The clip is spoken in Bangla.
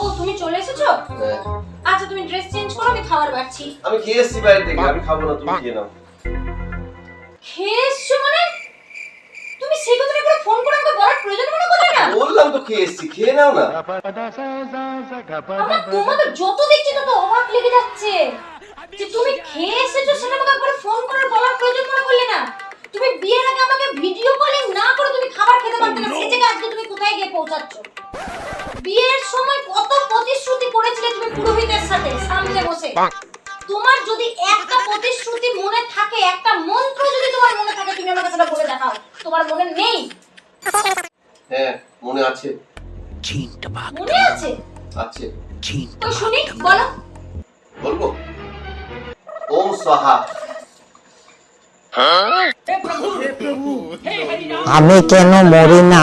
ও তুমি চলে এসেছ? হ্যাঁ। আচ্ছা তুমি ড্রেস চেঞ্জ করো আমি খাবার বাড়ছি। আমি খেয়ে এসছি বাইরে থেকে আমি খাব না তুমি খেয়ে নাও। খেয়ে এসছো মানে? তুমি সেই কথা করে ফোন করে আমাকে বলার প্রয়োজন মনে করলে না? বললাম তো খেয়ে এসছি খেয়ে নাও না। আমার তোমাদের যত দেখছি তত অবাক লেগে যাচ্ছে। যে তুমি খেয়ে এসেছ সেটা আমাকে একবার ফোন করে বলার প্রয়োজন মনে করলে না? তুমি বিয়ের আগে আমাকে ভিডিও কলিং না করে তুমি খাবার খেতে পারতে না জায়গায় আজকে তুমি কোথায় গিয়ে পৌঁছাচ্ছ? বিয়ের সময় কত প্রতিশ্রুতি করেছিলে তুমি পুরোহিতের সাথে? সামনে বসে। তোমার যদি একটা প্রতিশ্রুতি মনে থাকে একটা মন্ত্র যদি তোমার মনে থাকে তুমি আমাকে সেটা বলে দেখাও। তোমার মনে নেই? হ্যাঁ মনে আছে। মনে আছে? আছে। তো শুনি বলো। বলব? ওম সাহা আমি কেন মরি না?